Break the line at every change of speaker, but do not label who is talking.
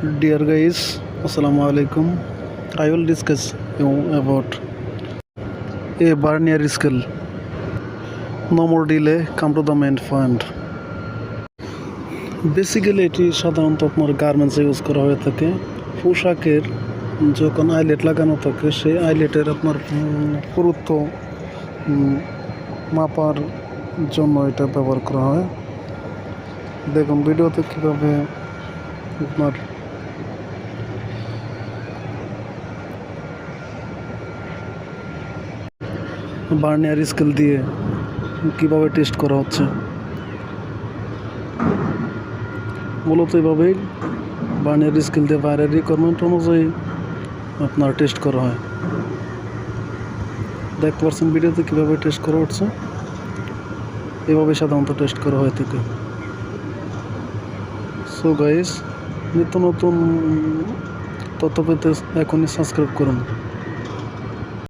Dear guys, Assalamu alaikum. I will discuss you about a Barnier skill. No more delay, come to the main point. Basically এটি সাধারণত আপনার গার্মেন্টসে use করা হয়ে থাকে পোশাকের যখন আইলেট লাগানো থাকে সেই আইলেটের আপনার পুরুত্ব মাপার জন্য এটা ব্যবহার করা হয় দেখুন ভিডিওতে কীভাবে আপনার বার্নিয়ার স্কেল দিয়ে কীভাবে টেস্ট করা হচ্ছে? মূলত এভাবেই বার্নিয়ার স্কেল দিয়ে বাইরের রিকোয়ারমেন্ট অনুযায়ী আপনার টেস্ট করা হয়। দেখতে পাচ্ছেন ভিডিওতে কীভাবে টেস্ট করা হচ্ছে? এভাবে সাধারণত টেস্ট করা হয় থাকে সো গাইস নিত্য নতুন তথ্য পেতে এখনই সাবস্ক্রাইব করুন।